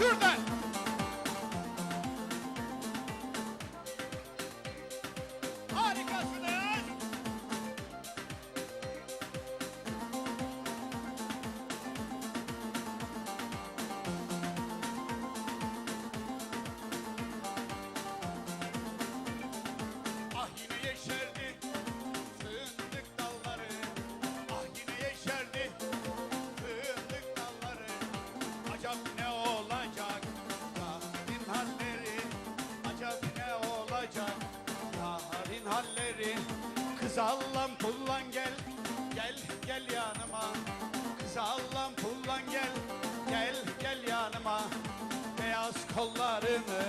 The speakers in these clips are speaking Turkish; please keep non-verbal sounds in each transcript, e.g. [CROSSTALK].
Şuradan. Harikasınız. Kız Allah'ım pullan gel. Gel gel yanıma. Kız Allah'ım pullan gel. Gel gel yanıma. Beyaz kollarını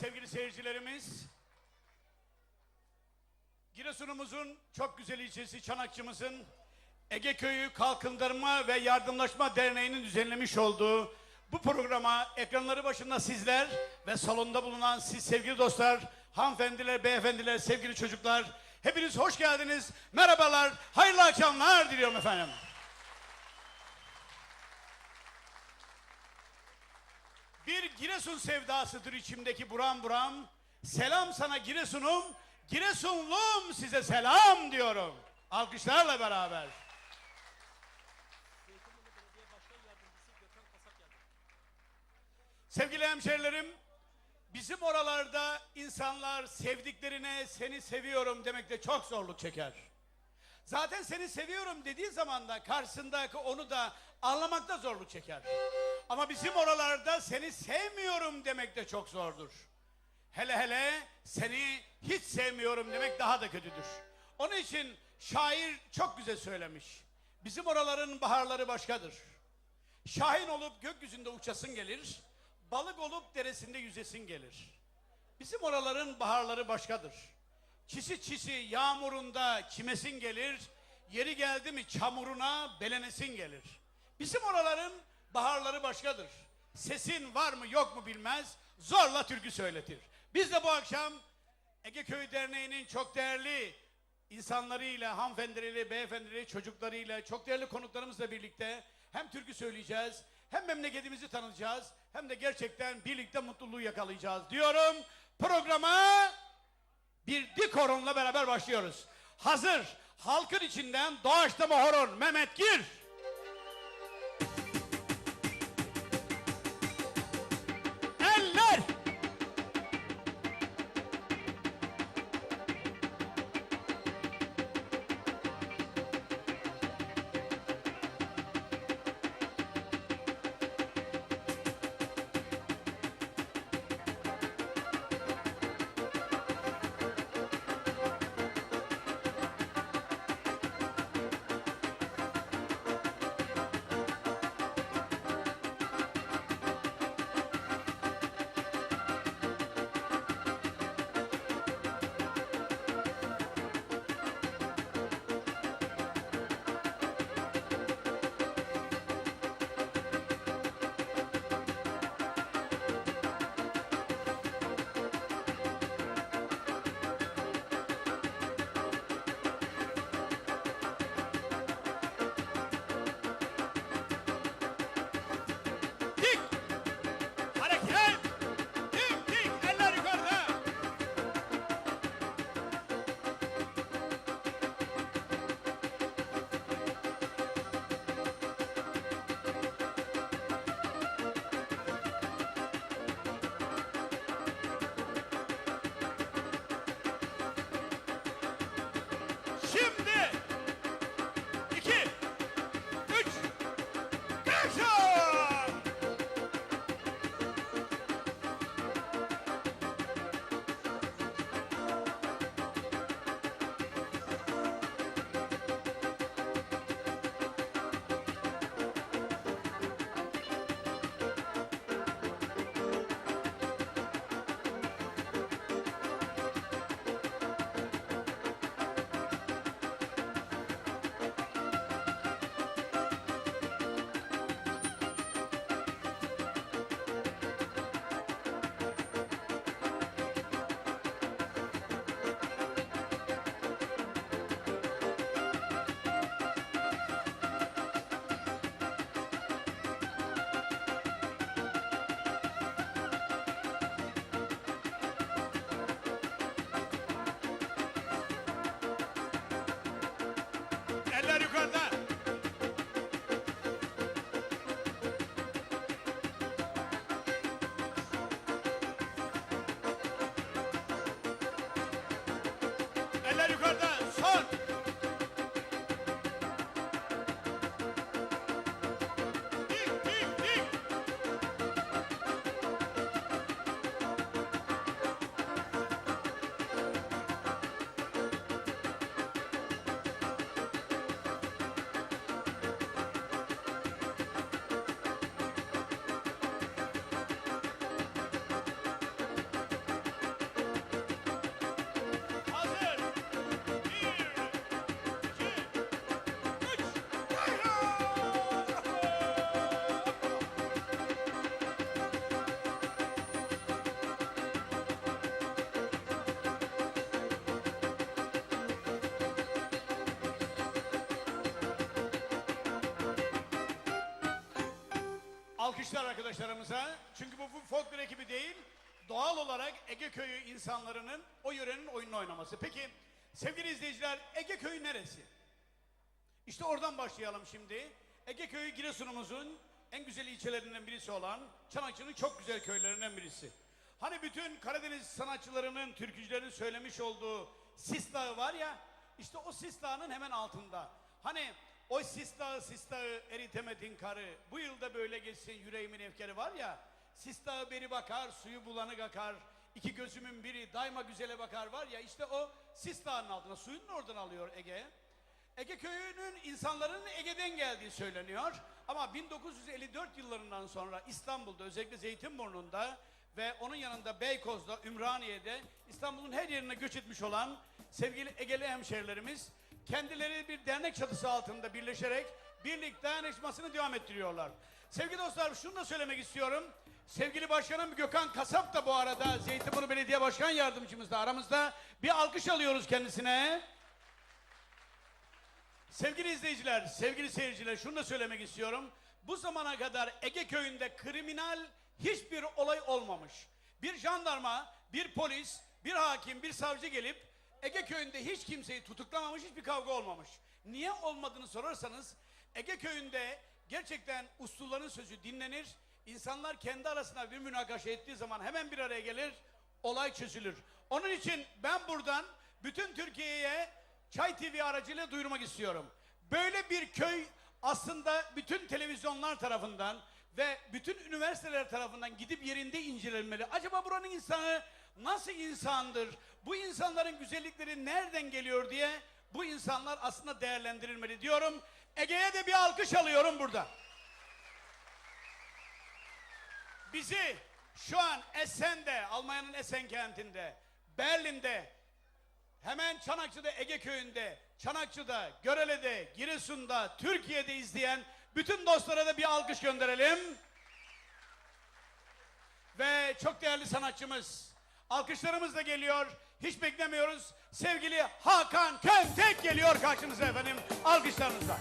sevgili seyircilerimiz. Giresun'umuzun çok güzel ilçesi Çanakçımızın Ege Köyü Kalkındırma ve Yardımlaşma Derneği'nin düzenlemiş olduğu bu programa ekranları başında sizler ve salonda bulunan siz sevgili dostlar, hanımefendiler, beyefendiler, sevgili çocuklar hepiniz hoş geldiniz. Merhabalar, hayırlı akşamlar diliyorum efendim. Bir Giresun sevdasıdır içimdeki buram buram. Selam sana Giresun'um, Giresunlum size selam diyorum. Alkışlarla beraber. Sevgili hemşerilerim, bizim oralarda insanlar sevdiklerine seni seviyorum demekte çok zorluk çeker. Zaten seni seviyorum dediği zaman da karşısındaki onu da anlamakta zorluk çeker. Ama bizim oralarda seni sevmiyorum demek de çok zordur. Hele hele seni hiç sevmiyorum demek daha da kötüdür. Onun için şair çok güzel söylemiş. Bizim oraların baharları başkadır. Şahin olup gökyüzünde uçasın gelir, balık olup deresinde yüzesin gelir. Bizim oraların baharları başkadır. Çisi çisi yağmurunda çimesin gelir, yeri geldi mi çamuruna belenesin gelir. Bizim oraların baharları başkadır. Sesin var mı yok mu bilmez, zorla türkü söyletir. Biz de bu akşam Ege Köyü Derneği'nin çok değerli insanlarıyla, hanımefendileriyle, beyefendileriyle, çocuklarıyla, çok değerli konuklarımızla birlikte hem türkü söyleyeceğiz, hem memleketimizi tanıyacağız, hem de gerçekten birlikte mutluluğu yakalayacağız diyorum. Programa bir dik horonla beraber başlıyoruz. Hazır. Halkın içinden doğaçlama horon Mehmet Gir. Alkışlar arkadaşlarımıza. Çünkü bu, folklor ekibi değil, doğal olarak Ege Köyü insanlarının o yörenin oyununu oynaması. Peki sevgili izleyiciler Ege Köyü neresi? İşte oradan başlayalım şimdi. Ege Köyü Giresun'umuzun en güzel ilçelerinden birisi olan Çanakçı'nın çok güzel köylerinden birisi. Hani bütün Karadeniz sanatçılarının, türkücülerin söylemiş olduğu Sis Dağı var ya, işte o Sis Dağı'nın hemen altında. Hani o Sis Dağı, Sis Dağı eritemedin karı, bu yılda böyle geçsin yüreğimin efkari var ya, Sis Dağı beri bakar, suyu bulanık akar, iki gözümün biri daima güzele bakar var ya, işte o Sis Dağı'nın altına, suyunu oradan alıyor Ege. Ege köyünün insanların Ege'den geldiği söyleniyor. Ama 1954 yıllarından sonra İstanbul'da özellikle Zeytinburnu'nda ve onun yanında Beykoz'da, Ümraniye'de İstanbul'un her yerine göç etmiş olan sevgili Egeli hemşehrilerimiz kendileri bir dernek çatısı altında birleşerek birlik dayanışmasını devam ettiriyorlar. Sevgili dostlar şunu da söylemek istiyorum. Sevgili Başkanım Gökhan Kasap da bu arada Zeytinburnu Belediye Başkan Yardımcımız da aramızda. Bir alkış alıyoruz kendisine. Sevgili izleyiciler, sevgili seyirciler şunu da söylemek istiyorum. Bu zamana kadar Ege köyünde kriminal hiçbir olay olmamış. Bir jandarma, bir polis, bir hakim, bir savcı gelip Ege köyünde hiç kimseyi tutuklamamış, hiçbir kavga olmamış. Niye olmadığını sorarsanız Ege köyünde gerçekten usluların sözü dinlenir. İnsanlar kendi arasında bir münakaşa ettiği zaman hemen bir araya gelir, olay çözülür. Onun için ben buradan bütün Türkiye'ye Çay TV aracıyla duyurmak istiyorum. Böyle bir köy aslında bütün televizyonlar tarafından ve bütün üniversiteler tarafından gidip yerinde incelenmeli. Acaba buranın insanı nasıl insandır? Bu insanların güzellikleri nereden geliyor diye bu insanlar aslında değerlendirilmeli diyorum. Ege'ye de bir alkış alıyorum burada. Bizi şu an Essen'de, Almanya'nın Essen kentinde, Berlin'de, hemen Çanakçı'da, Ege Köyü'nde, Çanakçı'da, Görele'de, Giresun'da, Türkiye'de izleyen bütün dostlara da bir alkış gönderelim. Ve çok değerli sanatçımız, alkışlarımız da geliyor. Hiç beklemiyoruz. Sevgili Hakan Köftek geliyor karşınıza efendim. Alkışlarınızla.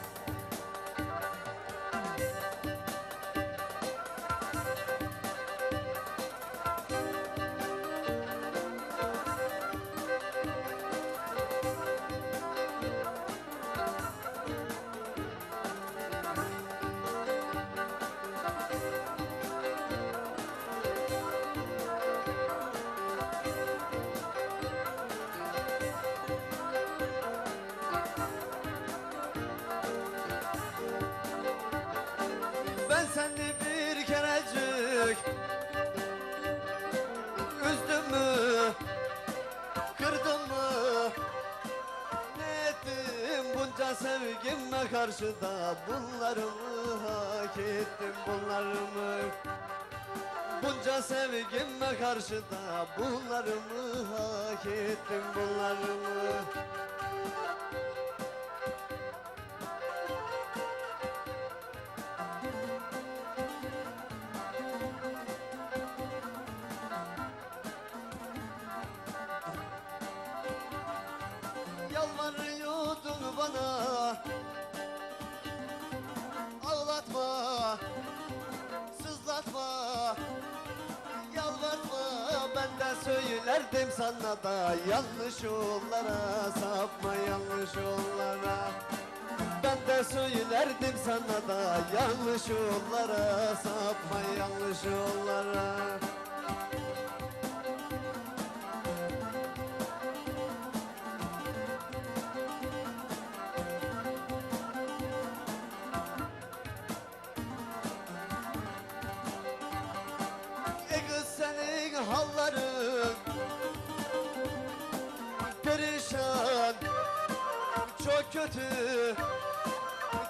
Karşıda Bunları mı hak ettim bunları mı Bunca sevgime karşıda Bunları mı hak ettim bunları söylerdim sana da Yanlış yollara Sapma yanlış yollara. Ben de söylerdim sana da Yanlış yollara Sapma yanlış yollara kötü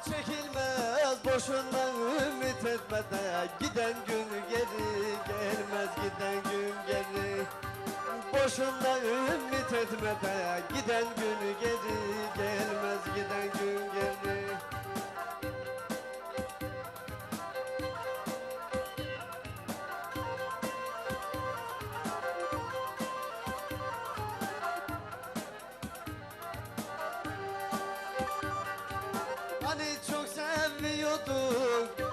Çekilmez boşuna ümit etme de Giden gün geri gelmez giden gün geri. Boşuna ümit etme de Giden gün geri gelmez giden gün oldu?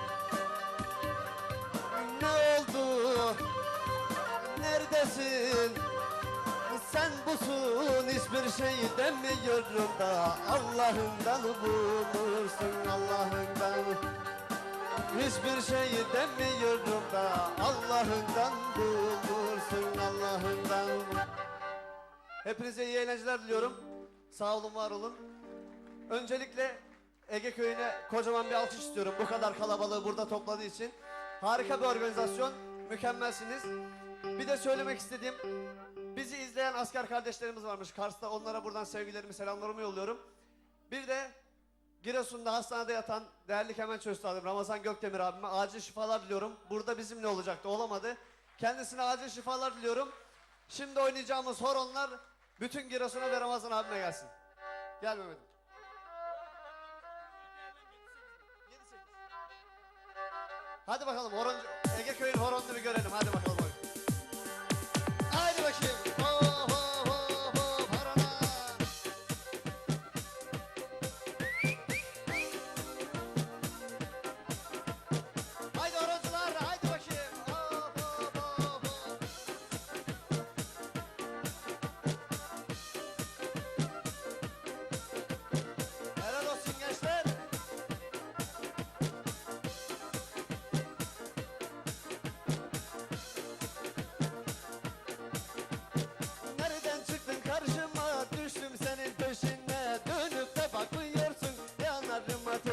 Ne oldu? Neredesin? Sen busun hiçbir şey demiyorum da Allah'ından bulursun Allah'ından Hiçbir şey demiyorum da Allah'ından bulursun Allah'ından Hepinize iyi eğlenceler diliyorum. Sağ olun, var olun. Öncelikle Ege köyüne kocaman bir alkış istiyorum. Bu kadar kalabalığı burada topladığı için. Harika bir organizasyon. Mükemmelsiniz. Bir de söylemek istediğim bizi izleyen asker kardeşlerimiz varmış Kars'ta. Onlara buradan sevgilerimi, selamlarımı yolluyorum. Bir de Giresun'da hastanede yatan değerli Kemençe Üstadım Ramazan Gökdemir abime acil şifalar diliyorum. Burada bizimle olacaktı olamadı. Kendisine acil şifalar diliyorum. Şimdi oynayacağımız horonlar bütün Giresun'a ve Ramazan abime gelsin. Gel Mehmet'im. Hadi bakalım horon, Ege Köy'ün horonunu bir görelim. Hadi bakalım.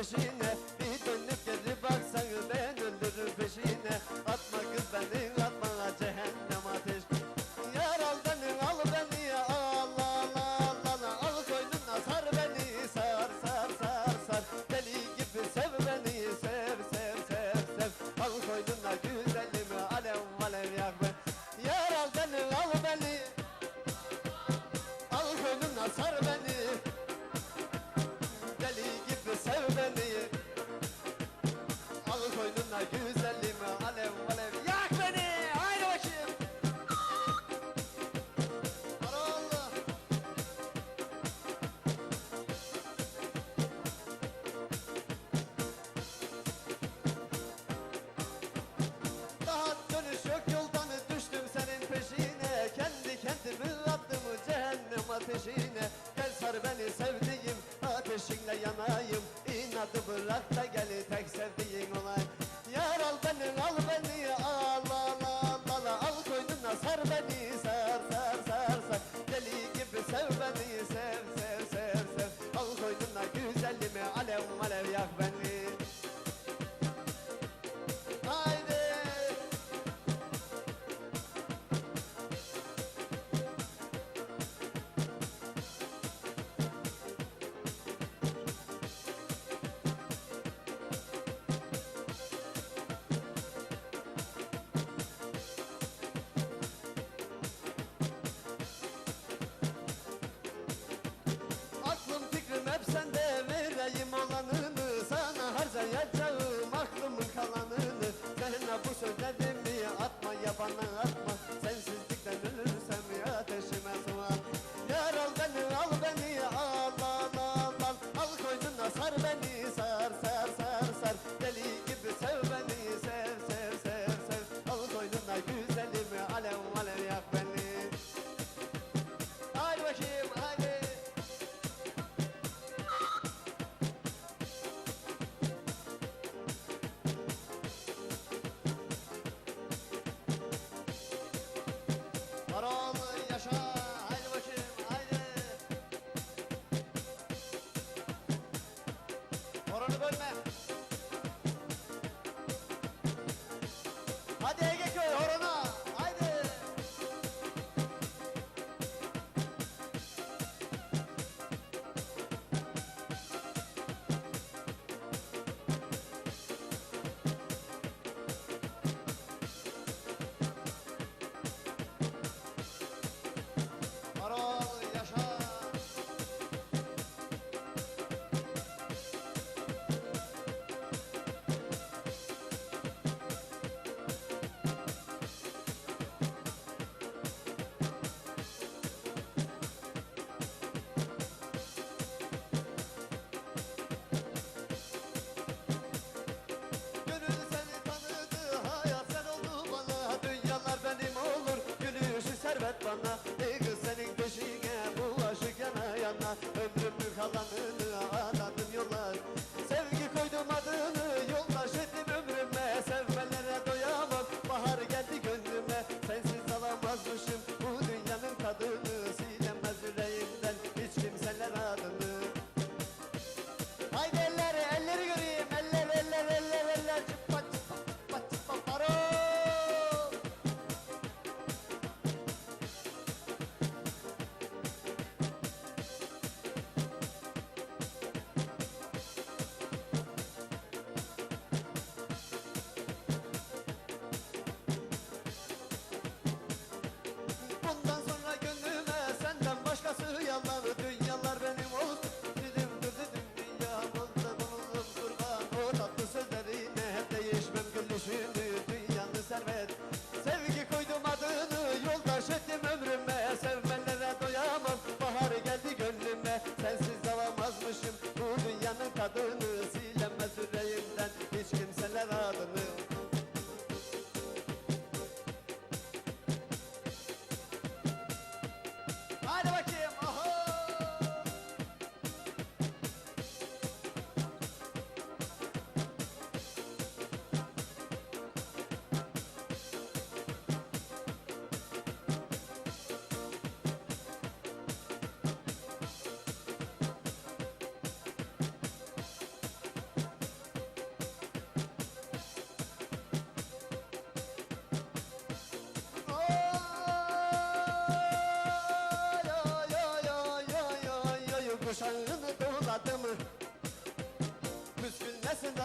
Hoje What are the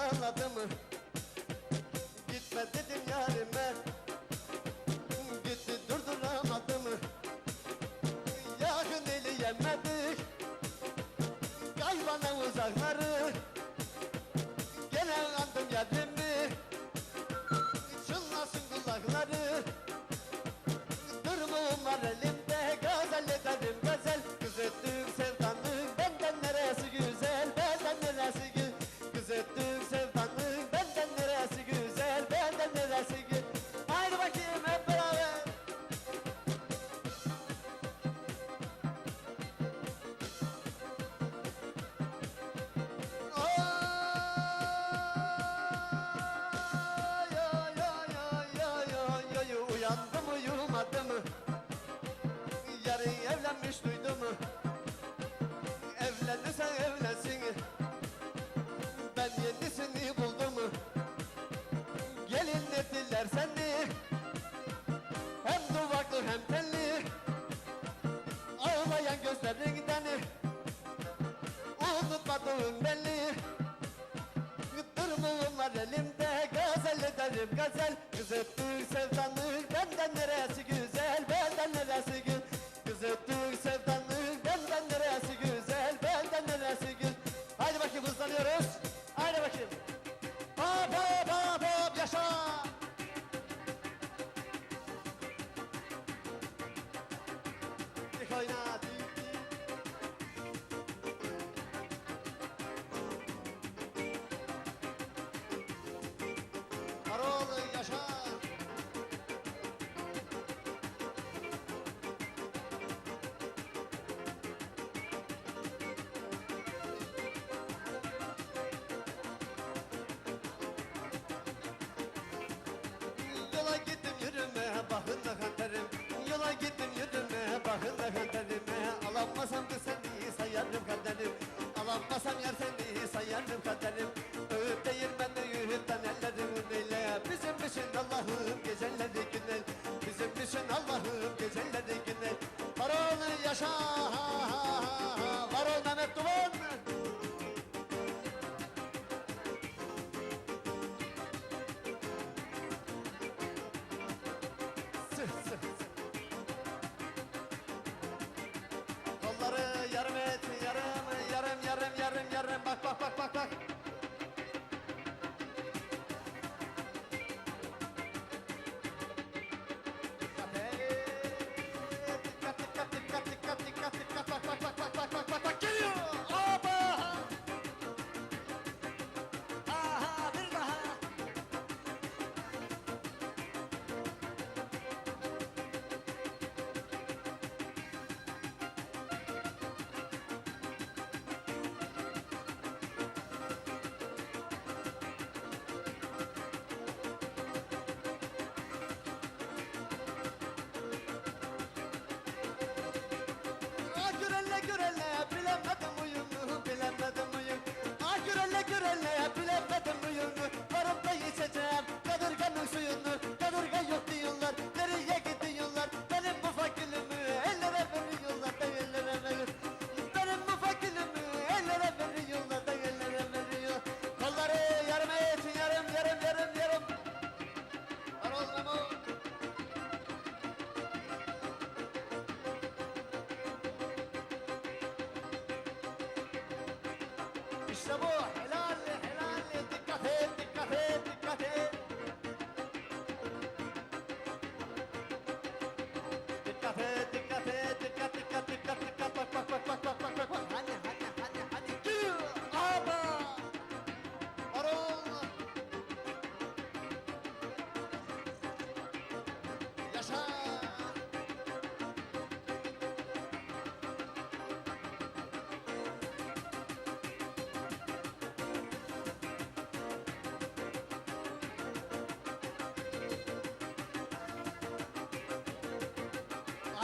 ağladı mı? Gitme dedim yarime Gitti durduramadı mı? Yakın eli yemedik Kaybana uzakları gazel الشبوح حلالي حلالي دكتين دكتين دكتين دكتين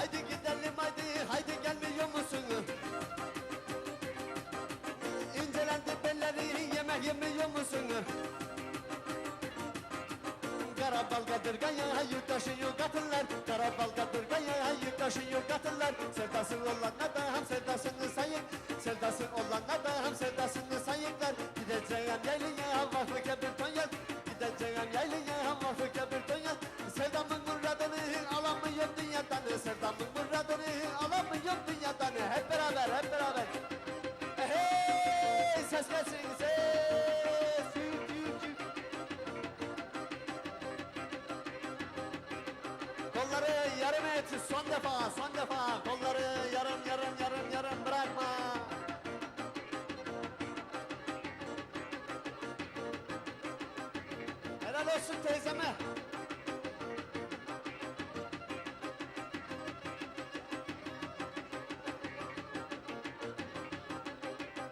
Haydi gidelim haydi haydi gelmiyor musun? İncelendi belleri yemek yemiyor musun? Karabal kadırgaya yük taşıyor katırlar Karabal kadırgaya yük taşıyor katırlar Sevdasın olanlar da hem sevdasını sayın Sevdasın olanlar da hem sevdasını son defa son defa kolları yarım yarım yarım yarım bırakma. Helal olsun teyzeme.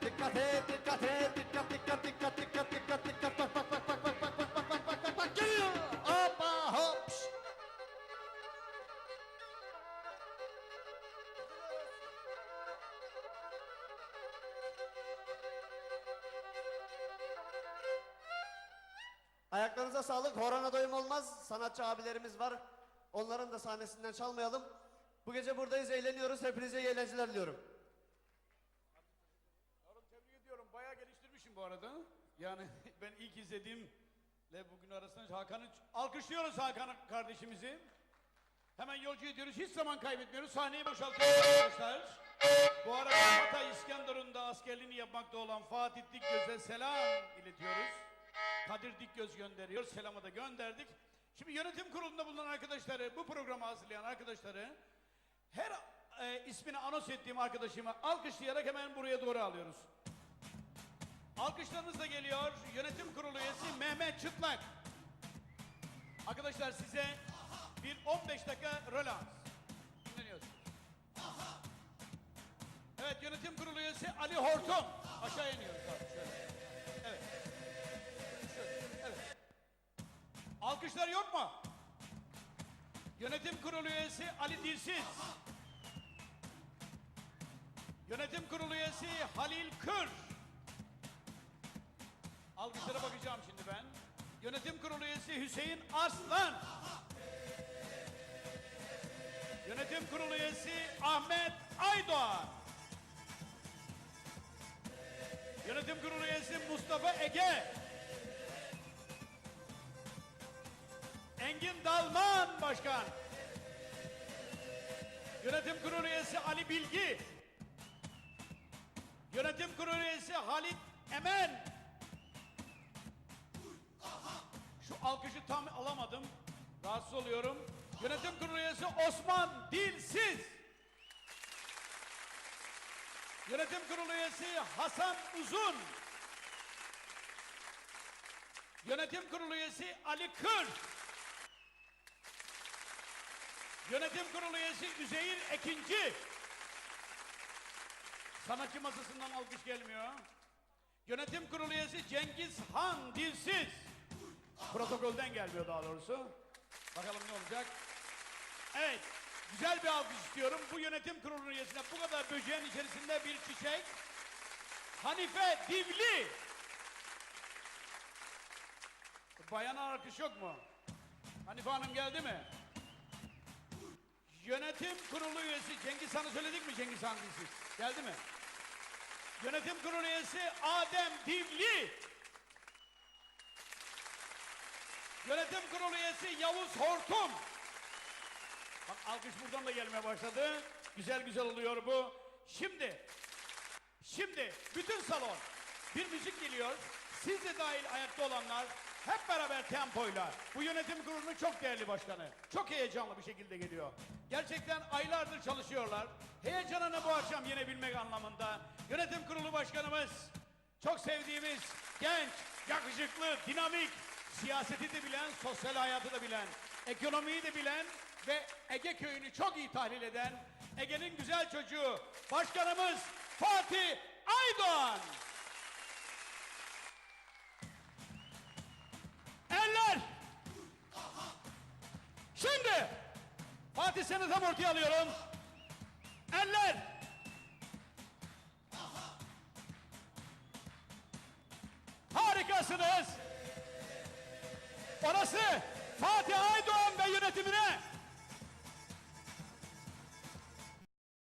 Dikkat et, dikkat et, dikkat, dikkat, dikkat, dikkat, dikkat, dikkat, bak, bak, Horana doyum olmaz. Sanatçı abilerimiz var. Onların da sahnesinden çalmayalım. Bu gece buradayız, eğleniyoruz. Hepinize iyi eğlenceler diliyorum. Yavrum tebrik ediyorum. Bayağı geliştirmişim bu arada. Yani [LAUGHS] ben ilk izlediğimle bugün arasında Hakan'ı alkışlıyoruz Hakan kardeşimizi. Hemen yolcu ediyoruz. Hiç zaman kaybetmiyoruz. Sahneyi boşaltıyoruz arkadaşlar. Bu arada Hatay İskenderun'da askerliğini yapmakta olan Fatih Dikgöz'e selam iletiyoruz. Kadir Dikgöz gönderiyor. Selamı da gönderdik. Şimdi yönetim kurulunda bulunan arkadaşları, bu programı hazırlayan arkadaşları her e, ismini anons ettiğim arkadaşımı alkışlayarak hemen buraya doğru alıyoruz. Alkışlarınız da geliyor. Yönetim kurulu üyesi Mehmet Çıtlak. Arkadaşlar size bir 15 dakika rölans. Dinleniyoruz. Evet yönetim kurulu üyesi Ali Hortum. Aşağı iniyoruz abi şöyle. Alkışlar yok mu? Yönetim kurulu üyesi Ali Dilsiz. Yönetim kurulu üyesi Halil Kır. Alkışlara bakacağım şimdi ben. Yönetim kurulu üyesi Hüseyin Arslan. Yönetim kurulu üyesi Ahmet Aydoğan. Yönetim kurulu üyesi Mustafa Ege. Engin Dalman Başkan. Yönetim kurulu üyesi Ali Bilgi. Yönetim kurulu üyesi Halit Emen. Şu alkışı tam alamadım. Rahatsız oluyorum. Yönetim kurulu üyesi Osman Dilsiz. Yönetim kurulu üyesi Hasan Uzun. Yönetim kurulu üyesi Ali Kır. Yönetim kurulu üyesi Üzeyir Ekinci. Sanatçı masasından alkış gelmiyor. Yönetim kurulu üyesi Cengiz Han Dilsiz. Protokolden gelmiyor daha doğrusu. Bakalım ne olacak. Evet. Güzel bir alkış istiyorum. Bu yönetim kurulu üyesine bu kadar böceğin içerisinde bir çiçek. Hanife Divli. Bayana alkış yok mu? Hanife Hanım geldi mi? Yönetim kurulu üyesi Cengiz Han'ı söyledik mi Cengiz Han Dilsiz? Geldi mi? Yönetim kurulu üyesi Adem Divli. Yönetim kurulu üyesi Yavuz Hortum. Bak alkış buradan da gelmeye başladı. Güzel güzel oluyor bu. Şimdi, şimdi bütün salon bir müzik geliyor. Siz de dahil ayakta olanlar hep beraber tempoyla. Bu yönetim kurulunun çok değerli başkanı. Çok heyecanlı bir şekilde geliyor. Gerçekten aylardır çalışıyorlar. Heyecanını bu akşam yenebilmek anlamında. Yönetim kurulu başkanımız, çok sevdiğimiz genç, yakışıklı, dinamik, siyaseti de bilen, sosyal hayatı da bilen, ekonomiyi de bilen ve Ege köyünü çok iyi tahlil eden Ege'nin güzel çocuğu başkanımız Fatih Aydoğan. Eller. Şimdi Fatih seni tam ortaya alıyorum. Eller. Harikasınız. Orası Fatih Aydoğan ve yönetimine